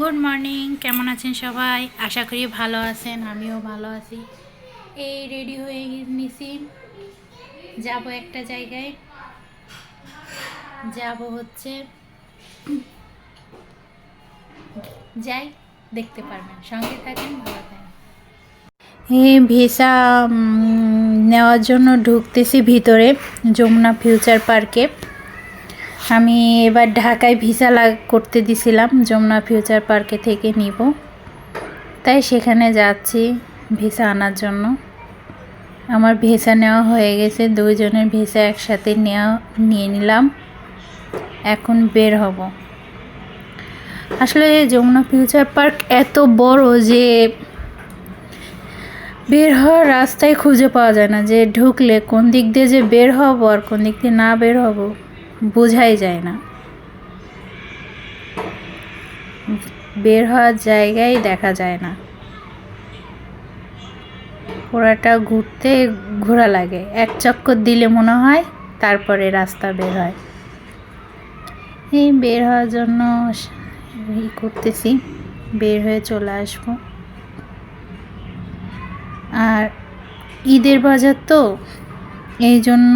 Good morning কেমন আছেন সবাই? আশা করি ভালো আছেন, আমিও ভালো আছি। এই রেডি হয়ে নিছি যাব একটা জায়গায়। যাব হচ্ছে, যাই, দেখতে পারবেন। সঙ্গে থাকেন, ভালো থাকেন। ভিসা নেওয়ার জন্য ঢুকতেছি ভিতরে, যমুনা ফিউচার পার্কে। আমি এবার ঢাকায় ভিসা লাগ করতে দিছিলাম, যমুনা ফিউচার পার্কে থেকে নিব। তাই সেখানে যাচ্ছি ভিসা আনার জন্য। আমার ভিসা নেওয়া হয়ে গেছে, দুইজনের ভিসা একসাথে নেওয়া, নিয়ে নিলাম। এখন বের হব। আসলে যমুনা ফিউচার পার্ক এত বড় যে বের হওয়ার রাস্তায় খুঁজে পাওয়া যায় না, যে ঢুকলে কোন দিক দিয়ে যে বের হব আর কোন দিক দিয়ে না বের হব। বোঝাই যায় না। বের হওয়ার জায়গায় দেখা যায় না। পুরাটা ঘুরতে ঘোরা লাগে। এক চক্কর দিলে মনে হয় তারপরে রাস্তা বের হয়। এই বের হওয়ার জন্য ই করতেছি। বের হয়ে চলে আসব। আর ঈদের বাজার তো এই জন্য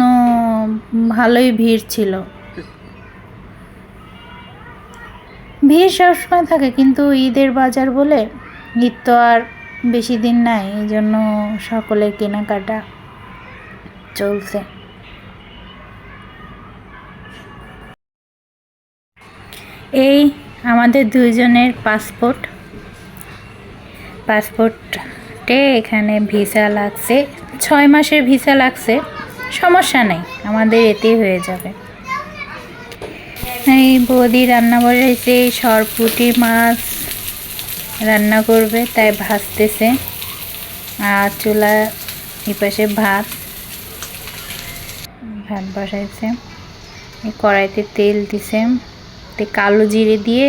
ভালোই ভিড় ছিল। ভিড় সবসময় থাকে, কিন্তু ঈদের বাজার বলে ঈদ তো আর বেশি দিন নাই, এই জন্য সকলের কেনাকাটা চলছে। এই আমাদের দুইজনের পাসপোর্ট। পাসপোর্টে এখানে ভিসা লাগছে, ছয় মাসের ভিসা লাগছে, সমস্যা নেই, আমাদের এতেই হয়ে যাবে। এই বৌদি রান্না বসাইছে সরপুটি মাছ রান্না করবে তাই ভাজতেছে। আর চুলা এই পাশে ভাত। ভাত বসাইছে। কড়াইতে তেল দিছে। তে কালো জিরে দিয়ে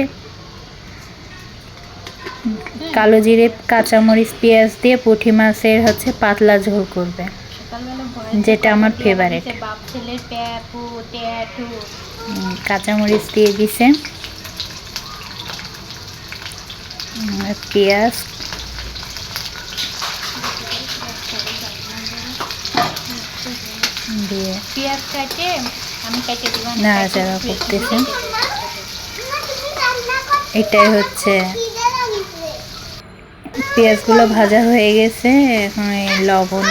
কালো জিরে কাঁচামরিচ পেঁয়াজ দিয়ে পুঁটি মাছের হচ্ছে পাতলা ঝোল করবে। যেটা আমার ফেভারিট কাঁচামরিচ দিয়ে দিছে। পেঁয়াজ। দিয়ে পেঁয়াজ কাটে আমি কেটে দিব নাড়াচাড়া করতেছে। এটাই হচ্ছে। পেঁয়াজগুলো ভাজা হয়ে গেছে এখন এই লবণ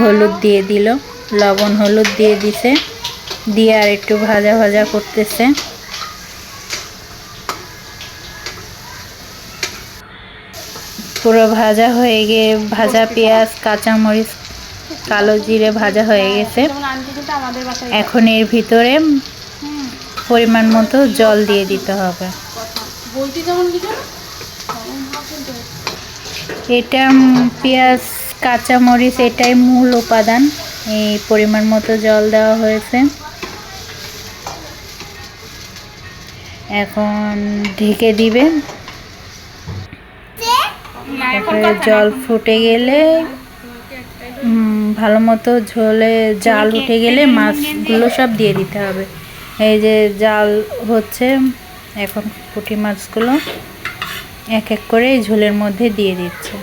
হলুদ দিয়ে দিল। লবণ, হলুদ দিয়ে দিছে। দিয়ে আর একটু ভাজা ভাজা করতেছে। পুরো ভাজা হয়ে গিয়ে ভাজা পেঁয়াজ, কাঁচামরিচ, কালো জিরে ভাজা হয়ে গেছে। এখন এর ভিতরে পরিমাণ মতো জল দিয়ে দিতে হবে। এটা পেঁয়াজ, কাঁচামরিচ, এটাই মূল উপাদান। এই পরিমাণ মতো জল দেওয়া হয়েছে। এখন ঢেকে দিবে। তারপরে জল ফুটে গেলে ভালো মতো ঝোলে জাল উঠে গেলে মাছগুলো সব দিয়ে দিতে হবে। এই যে জাল হচ্ছে, এখন পুঁটি মাছগুলো এক এক করে ঝোলের মধ্যে দিয়ে দিচ্ছে।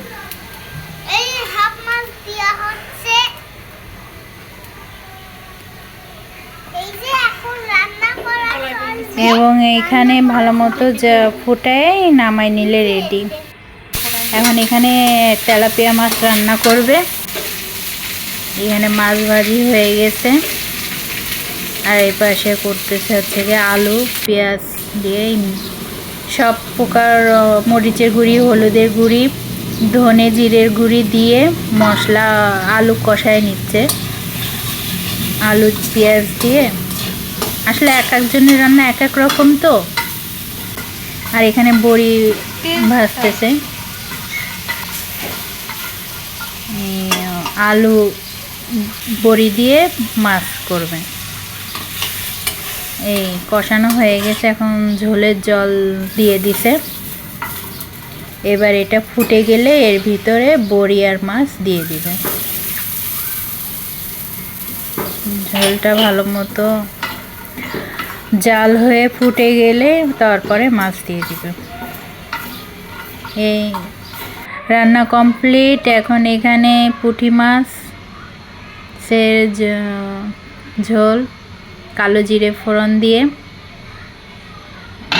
এবং এইখানে ভালো মতো যা ফুটায় নামাই নিলে রেডি এখন এখানে তেলাপিয়া মাছ রান্না করবে। এখানে মাছ ভাজি হয়ে গেছে। আর এই পাশে করতেছে হচ্ছে গিয়ে আলু, পেঁয়াজ দিয়ে সব প্রকার মরিচের গুঁড়ি, হলুদের গুঁড়ি, ধনে জিরের গুঁড়ি দিয়ে মশলা আলু কষায় নিচ্ছে। আলু, পেঁয়াজ দিয়ে আসলে এক একজনের রান্না এক এক রকম তো। আর এখানে বড়ি ভাজতেছে। আলু বড়ি দিয়ে মাছ করবে। এই কষানো হয়ে গেছে, এখন ঝোলের জল দিয়ে দিছে। এবার এটা ফুটে গেলে এর ভিতরে বড়ি আর মাছ দিয়ে দিবে। ঝোলটা ভালো মতো জাল হয়ে ফুটে গেলে তারপরে মাছ দিয়ে দিবে। এই রান্না কমপ্লিট। এখন এখানে পুঁটি মাছ সে ঝোল, কালো জিরে ফোড়ন দিয়ে।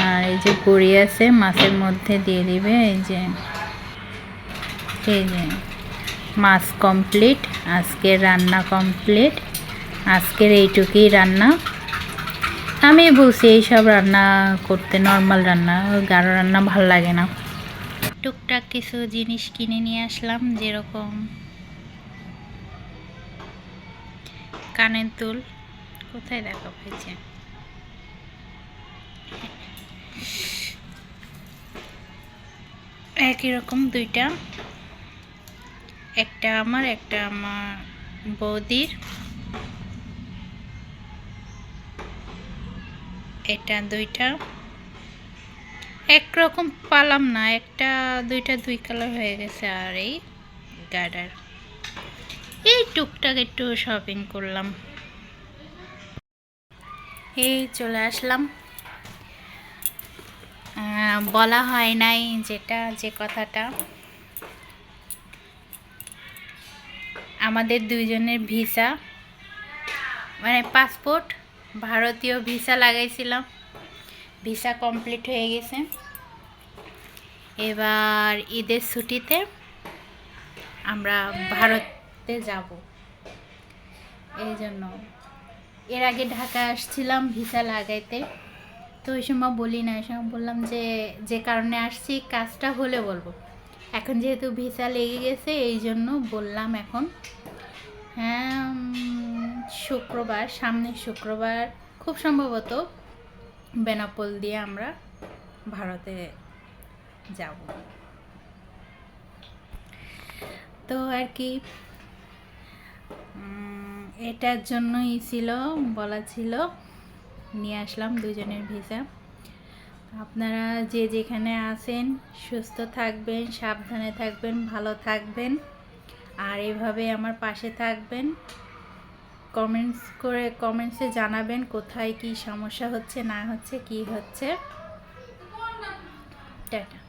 আর এই যে বড়ি আছে, মাছের মধ্যে দিয়ে দিবে। এই যে এই যে মাছ কমপ্লিট, আজকের রান্না কমপ্লিট। আজকের এইটুকুই রান্না। আমি বলছি এইসব রান্না করতে নর্মাল রান্না, গাঢ় রান্না ভালো লাগে না। টুকটাক কিছু জিনিস কিনে নিয়ে আসলাম, যেরকম কানের দুল। কোথায় দেখা হয়েছে? একই রকম দুইটা। একটা আমার একটা আমার বৌদির। এটা দুইটা। একরকম পালাম না, একটা দুইটা দুই কালার হয়ে গেছে আর এই গার্ডার এই টুকটাক একটু শপিং করলাম। এই চলে আসলাম। বলা হয় নাই যেটা, যে কথাটা। আমাদের দুইজনের ভিসা মানে পাসপোর্ট ভারতীয় ভিসা লাগাইছিলাম। ভিসা কমপ্লিট হয়ে গেছে। এবার ঈদের ছুটিতে আমরা ভারতে যাব। এই জন্য। এর আগে ঢাকা আসছিলাম ভিসা লাগাইতে। তো ওই সময় বলি না, ওই সময় বললাম যে যে কারণে আসছি, কাজটা হলে বলব। এখন যেহেতু ভিসা লেগে গেছে, এই জন্য বললাম এখন। হ্যাঁ শুক্রবার, সামনের শুক্রবার, খুব সম্ভবত বেনাপোল দিয়ে আমরা ভারতে যাব। তো আর কি এটার জন্যই ছিল, বলা ছিল, নিয়ে আসলাম দুজনের ভিসা। আপনারা যে যেখানে আছেন, সুস্থ থাকবেন, সাবধানে থাকবেন, ভালো থাকবেন। আর এভাবে আমার পাশে থাকবেন। কমেন্টস করে, কমেন্টসে জানাবেন কোথায় কি সমস্যা হচ্ছে, না হচ্ছে, কি হচ্ছে। টাটা।